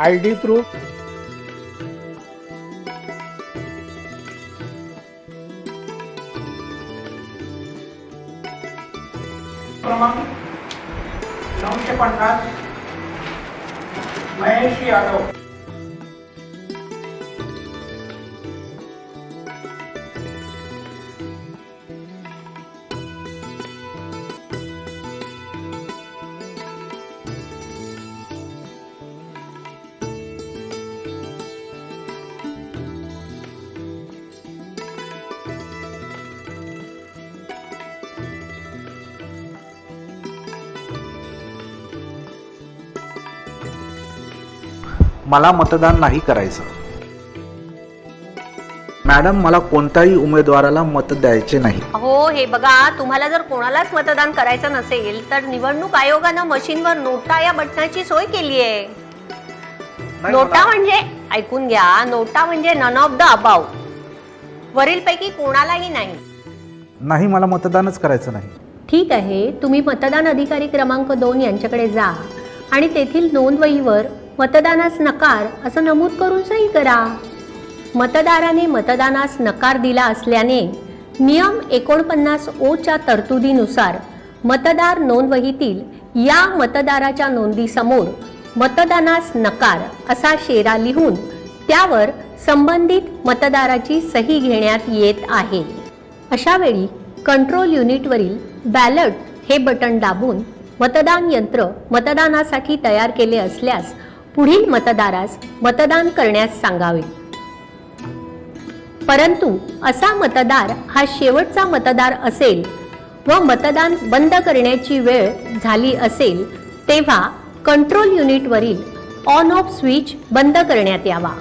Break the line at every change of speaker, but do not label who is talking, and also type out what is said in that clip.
I D proof. क्रमांक नऊशे पन्नास महेश यादव.
मला मतदान नाही करायचं. मॅडम मला कोणत्याही उमेदवाराला मत द्यायचे नाही.
हो हे बघा तुम्हाला जर कोणालाच मतदान करायचं नसेल तर निवडणूक आयोगानं मशीनवर नोटा या बटनाची सोय केली आहे. नोटा म्हणजे ऐकून घ्या नोटा म्हणजे नन ऑफ द अबाव वरील पैकी कोणालाही नाही.
नाही मला मतदानच करायचं नाही.
ठीक आहे तुम्ही मतदान अधिकारी क्रमांक दोन यांच्याकडे जा आणि तेथील नोंदवहीवर मतदानास नकार असं नमूद करून सही करा. मतदाराने मतदानास नकार दिला असल्याने नियम एकोणपन्नास ओच्या तरतुदीनुसार मतदार नोंदवहीतील या मतदाराच्या नोंदीसमोर मतदानास नकार असा शेरा लिहून त्यावर संबंधित मतदाराची सही घेण्यात येत आहे. अशा वेळी कंट्रोल युनिटवरील बॅलट हे बटन दाबून मतदान यंत्र मतदानासाठी तयार केले असल्यास पुढील मतदारास मतदान करण्यास सांगावे. परंतु असा मतदार हा शेवटचा मतदार असेल व मतदान बंद करण्याची वेळ झाली असेल तेव्हा कंट्रोल युनिटवरील ऑन ऑफ स्विच बंद करण्यात यावा.